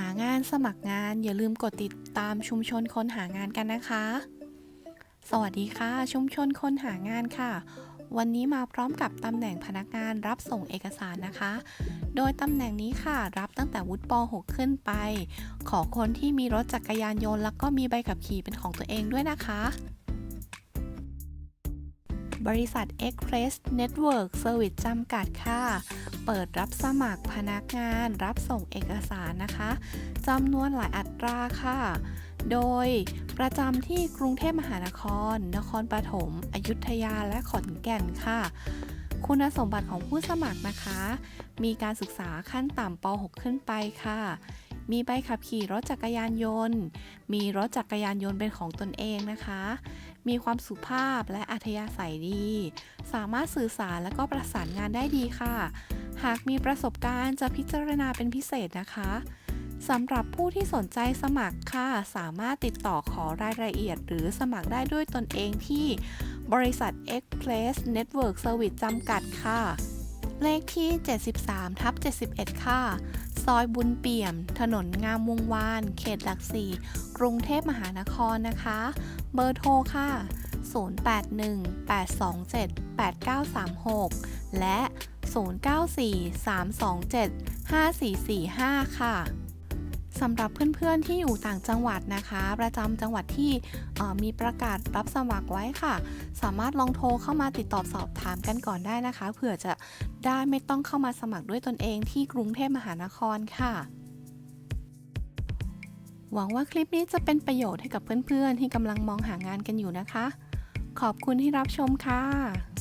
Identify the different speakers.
Speaker 1: างานสมัครงาน อย่าลืมกดติดตามชุมชนคนหางานกันนะคะ สวัสดีค่ะ ชุมชนคนหางานค่ะ วันนี้มาพร้อมกับตำแหน่งพนักงานรับส่งเอกสารนะคะ โดยตำแหน่งนี้ค่ะ รับตั้งแต่วุฒิป .6 ขึ้นไป ขอคนที่มีรถจักรยานยนต์ แล้วก็มีใบขับขี่เป็นของตัวเองด้วยนะคะ บริษัท Express Network Service จำกัดค่ะ เปิดรับสมัครพนักงานรับส่งเอกสารนะคะจำนวนหลายอัตราค่ะ โดยประจำที่กรุงเทพมหานคร นครปฐม อยุธยา และขอนแก่นค่ะ คุณสมบัติของผู้สมัครนะคะ มีการศึกษาขั้นต่ำป .6 ขึ้นไปค่ะ มีใบขับขี่รถจักรยานยนต์ มีรถจักรยานยนต์เป็นของตนเองนะคะ มีความสุภาพและอัธยาศัยดี สามารถสื่อสารและก็ประสานงานได้ดีค่ะ หากมีประสบการณ์จะพิจารณาเป็นพิเศษนะคะสำหรับผู้ที่สนใจสมัครค่ะ สามารถติดต่อขอรายละเอียด หรือสมัครได้ด้วยตนเองที่บริษัท Express Network Service จำกัดค่ะ เลขที่ 73 ทับ 71 ค่ะ ซอยบุญเปี่ยม ถนนงามวงวาน เขตหลักสี่ กรุงเทพมหานครนะคะ เบอร์โทรค่ะ 0818278936 และ 0943275445 ค่ะ สำหรับเพื่อนๆที่อยู่ต่างจังหวัดนะคะ ประจำจังหวัดที่มีประกาศรับสมัครไว้ค่ะ สามารถลองโทรเข้ามาติดต่อสอบถามกันก่อนได้นะคะเผื่อจะได้ไม่ต้องเข้ามาสมัครด้วยตนเองที่กรุงเทพมหานครค่ะหวังว่าคลิปนี้จะเป็นประโยชน์ให้กับเพื่อนๆ ที่กำลังมองหางานกันอยู่นะคะ ขอบคุณที่รับชมค่ะ